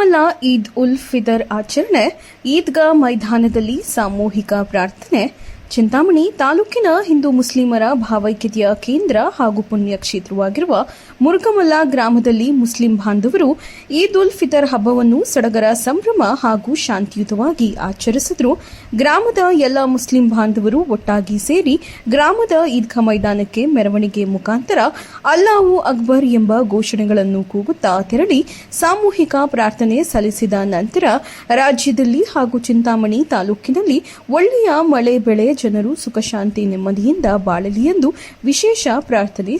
ಮಲ್ಲ ಈದ್ ಉಲ್ ಫಿದರ್ ಆಚರಣೆ ಈದ್ಗಾ ಮೈದಾನದಲ್ಲಿ ಸಾಮೂಹಿಕ ಪ್ರಾರ್ಥನೆ ಚಿಂತಾಮಣಿ ತಾಲೂಕಿನ ಹಿಂದೂ ಮುಸ್ಲಿಮರ ಭಾವೈಕ್ಯತೆಯ ಕೇಂದ್ರ ಹಾಗೂ ಪುಣ್ಯಕ್ಷೇತ್ರವಾಗಿರುವ ಮುರುಗಮಲ್ಲ ಗ್ರಾಮದಲ್ಲಿ ಮುಸ್ಲಿಂ ಬಾಂಧವರು ಈದ್ ಉಲ್ ಫಿತರ್ ಹಬ್ಬವನ್ನು ಸಡಗರ ಸಂಭ್ರಮ ಹಾಗೂ ಶಾಂತಿಯುತವಾಗಿ ಆಚರಿಸಿದರು. ಗ್ರಾಮದ ಎಲ್ಲ ಮುಸ್ಲಿಂ ಬಾಂಧವರು ಒಟ್ಟಾಗಿ ಸೇರಿ ಗ್ರಾಮದ ಈದ್ಗಾ ಮೈದಾನಕ್ಕೆ ಮೆರವಣಿಗೆ ಮುಖಾಂತರ ಅಲ್ಲಾವು ಅಕ್ಬರ್ ಎಂಬ ಘೋಷಣೆಗಳನ್ನು ಕೂಗುತ್ತಾ ತೆರಳಿ ಸಾಮೂಹಿಕ ಪ್ರಾರ್ಥನೆ ಸಲ್ಲಿಸಿದ ನಂತರ ರಾಜ್ಯದಲ್ಲಿ ಹಾಗೂ ಚಿಂತಾಮಣಿ ತಾಲೂಕಿನಲ್ಲಿ ಒಳ್ಳೆಯ ಮಳೆ ಬೆಳೆ ಜನರು ಸುಖ ಶಾಂತಿ ನೆಮ್ಮದಿಯಿಂದ ಬಾಳಲಿ ಎಂದು ವಿಶೇಷ ಪ್ರಾರ್ಥನೆ